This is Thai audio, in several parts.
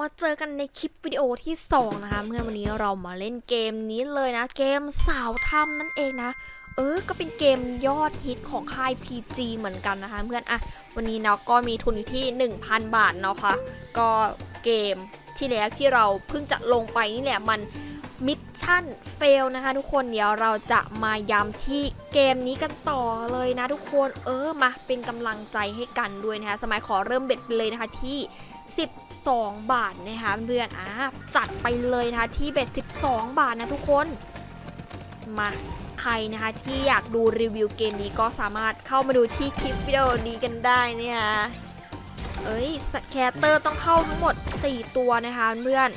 มาเจอกันในคลิปวิดีโอที่ 2 นะคะเมื่อวันนี้เรามาเล่นเกมนี้เลยนะ เกมสาวทำนั่นเองนะ เออ ก็เป็นเกมยอดฮิตของค่าย PG เหมือนกันนะคะ เพื่อนอะวันนี้เนาะก็มีทุนอยู่ที่ 1,000 บาทเนาะค่ะก็เกมที่แล้วที่เราเพิ่งจะลงไปนี่แหละมัน มิชชั่นเฟลนะคะทุกคนเดี๋ยวเราจะมาย้ำที่เกมนี้กันต่อเลยนะทุกคนเออมาเป็นกำลังใจให้กันด้วยนะคะ สมัยขอเริ่มเบ็ดไปเลยนะคะที่ 12 บาทนะคะเพื่อนอะจัดไปเลยนะคะที่เบ็ด 12 บาทนะทุกคนมาใครนะคะที่อยากดูรีวิวเกมนี้ก็สามารถเข้ามาดูที่คลิปวิดีโอนี้กันได้นี่ยเอ้ยสแคตเตอร์ต้องเข้าทั้งหมด 4 ตัวนะคะเพื่อน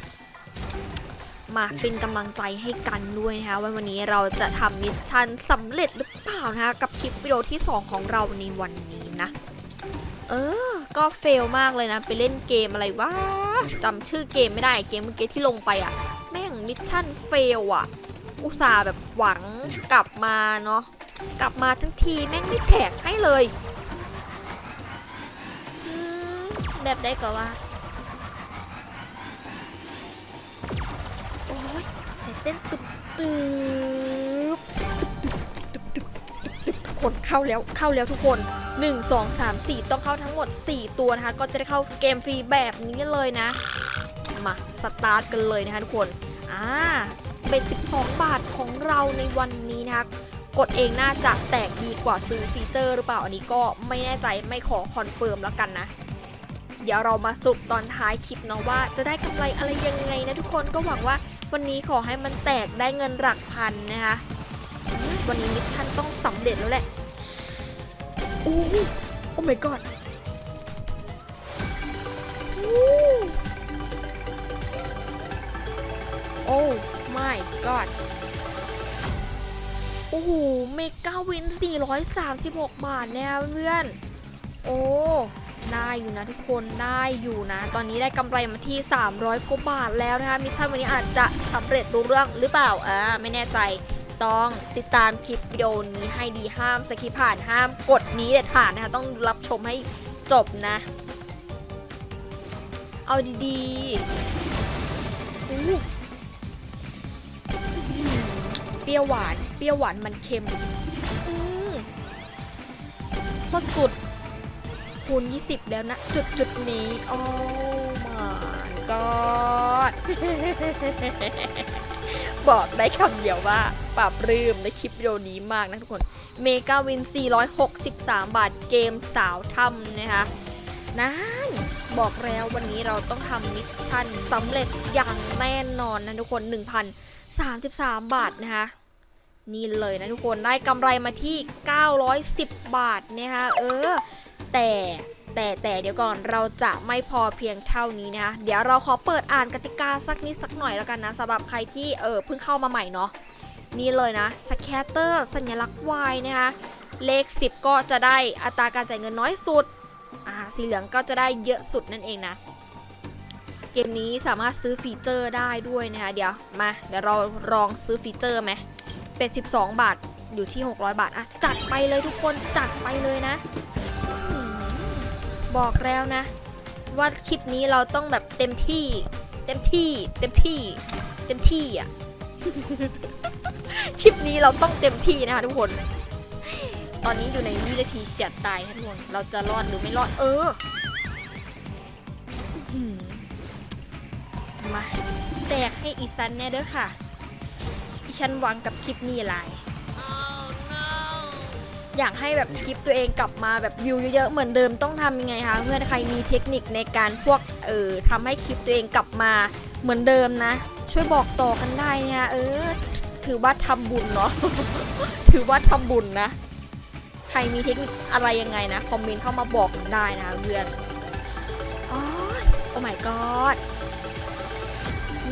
มาเป็นกำลังใจให้กันด้วยนะคะว่าวันนี้เราจะทำมิชชั่นสำเร็จหรือเปล่านะคะกับคลิปวิดีโอที่ 2 ของเราในวันนี้นะ เออ ก็เฟลมากเลยนะ ไปเล่นเกมอะไรวะจำชื่อเกมไม่ได้เกมเมื่อกี้ที่ลงไปอะ่ะ แม่งมิชชั่นเฟลอะ อุตส่าห์แบบหวังกลับมาเนาะกลับมาทั้งทีแม่งไม่แท็กให้เลยแบบได้ก็ว่า เต้นตึบตึบทุกคนเข้าแล้วเข้าแล้วทุกคน 1 2 3 4 ต้องเข้าทั้งหมด 4 ตัวนะคะ ก็จะได้เข้าเกมฟรีแบบนี้เลยนะ มาสตาร์ทกันเลยนะคะทุกคน อ่าเบ็ด12 บาทของเราในวันนี้นะคะกดเองน่าจะแตกดีกว่าซื้อฟีเจอร์หรือเปล่าอันนี้ก็ไม่แน่ใจไม่ขอคอนเฟิร์มแล้วกันนะ เดี๋ยวเรามาสรุปตอนท้ายคลิปเนาะว่าจะได้กำไรอะไรยังไงนะทุกคนก็หวังว่า วันนี้ขอให้มันแตกได้เงินหลักพันนะคะอืมวันนี้มิชชั่นต้องสำเร็จแล้วแหละโอ้โหโอ้ my god โอ้ my god โอ้โห เมกาวิน 436 บาทเนี่ยเพื่อน โอ้ ได้อยู่นะทุกคนได้อยู่นะ ตอนนี้ได้กำไรมาที่ 300กว่าบาทแล้วนะคะมิชชั่นวันนี้อาจจะสำเร็จรู้เรื่องหรือเปล่าอ่าไม่แน่ใจต้องติดตามคลิปวิดีโอนี้ให้ดีห้ามสกิปผ่านห้ามกดนี้เด็ดขาดนะคะต้องรับชมให้จบนะ เอาดีๆเปรี้ยวหวาน เปรี้ยวหวานมันเค็มอืมโคตรสุด คูณ 20 แล้วนะ จุดจุดนี้ โอ้ my god บอกได้คำเดียวว่าปรับรืมในคลิปวิดีโอนี้มากนะทุกคน เมกาวิน 463 บาทเกมสาวทำนะคะนั่นบอกแล้ววันนี้เราต้องทำมิชชั่นสำเร็จอย่างแน่นอนนะทุกคน 1,033 บาทนะคะนี่เลยนะทุกคนได้กำไรมาที่ 910 บาทนะคะเออ แต่แต่แต่เดี๋ยวก่อนเราจะไม่พอเพียงเท่านี้นะเดี๋ยวเราขอเปิดอ่านกติกาสักนิดสักหน่อยแล้วกันนะสำหรับใครที่เออเพิ่งเข้ามาใหม่เนาะนี่เลยนะสแคตเตอร์สัญลักษณ์ Y นะคะเลข 10 ก็จะได้อัตราการจ่ายเงินน้อยสุดอ่าสีเหลืองก็จะได้เยอะสุดนั่นเองนะเกมนี้สามารถซื้อฟีเจอร์ได้ด้วยนะคะเดี๋ยวมาเดี๋ยวเราลองซื้อฟีเจอร์ไหมเป็น 12 บาทอยู่ที่ 600 บาทอะจัดไปเลยทุกคนจัดไปเลยนะ บอกแล้วนะ ว่าคลิปนี้เราต้องแบบเต็มที่ เต็มที่ เต็มที่ เต็มที่อะ คลิปนี้เราต้องเต็มที่นะคะทุกคน ตอนนี้อยู่ในวินาทีเฉียดตายนะทุกคน เราจะรอดหรือไม่รอด เอออื้อหือมาแตกให้อีซันแน่เด้อค่ะ อีฉันหวังกับคลิปนี้หลาย อยากให้แบบคลิปตัวเองกลับมาแบบวิวเยอะๆเหมือนเดิมต้องทำยังไงคะเพื่อนใครมีเทคนิคในการพวกเออทำให้คลิปตัวเองกลับมาเหมือนเดิมนะ ช่วยบอกต่อกันได้เนี่ยเออถือว่าทำบุญเนาะถือว่าทำบุญนะ ใครมีเทคนิคอะไรยังไงนะคอมเมนต์เข้ามาบอกกันได้นะคะเพื่อนอ๋อโอ้ my god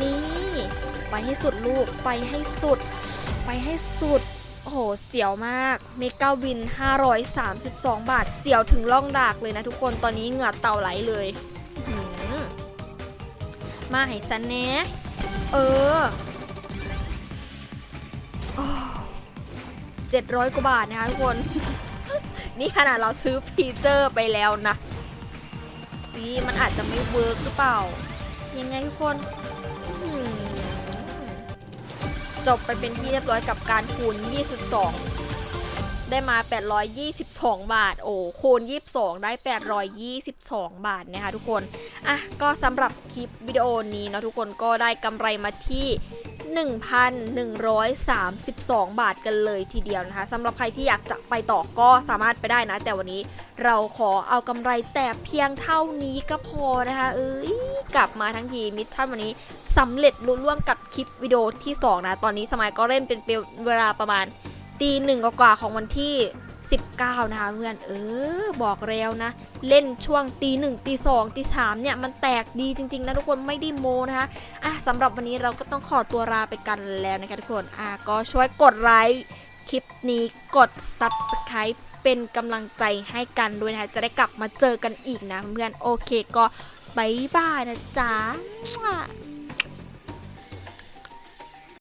นี่ ไปให้สุดลูก ไปให้สุด ไปให้สุด โอ้โห เสียวมาก เมกาวิน 532 บาท เสียวถึงล่องดากเลยนะทุกคน ตอนนี้เหงื่อเต่าไหลเลย มาให้ซันเนะเออเจ็ดร้อยกว่าบาทนะคะทุกคน นี่ขนาดเราซื้อฟีเจอร์ไปแล้วนะนี่มันอาจจะไม่เวิร์กหรือเปล่า ยังไงทุกคน จบไปเป็นที่เรียบร้อยกับการคูณ 22 ได้มา 822 บาท โอ้คูณ 22 ได้ 822 บาทนะคะทุกคน อะ ก็สำหรับคลิปวิดีโอนี้เนาะทุกคนก็ได้กำไรมาที่1,132 บาทกันเลยทีเดียวนะคะสำหรับใครที่อยากจะไปต่อก็สามารถไปได้นะ แต่วันนี้เราขอเอากำไรแต่เพียงเท่านี้ก็พอนะคะ เอ้ย กลับมาทั้งทีมิชชั่นวันนี้สำเร็จลุล่วงกับคลิปวิดีโอที่ 2 นะ ตอนนี้สมัยก็เล่นเป็นเวลาประมาณตีหนึ่งกว่าของวันที่ 19 นะคะเพื่อนเออ บอกแล้วนะ เล่นช่วงตีหนึ่งตีสองตีสามเนี่ย มันแตกดีจริงๆนะทุกคนไม่ได้โมนะคะอะสำหรับวันนี้เราก็ต้องขอตัวลาไปกันแล้วนะคะทุกคนอะก็ช่วยกดไลค์คลิปนี้กด Subscribe เป็นกำลังใจให้กันด้วยนะคะจะได้กลับมาเจอกันอีกนะเพื่อนโอเคก็ บายบายนะจ๊ะ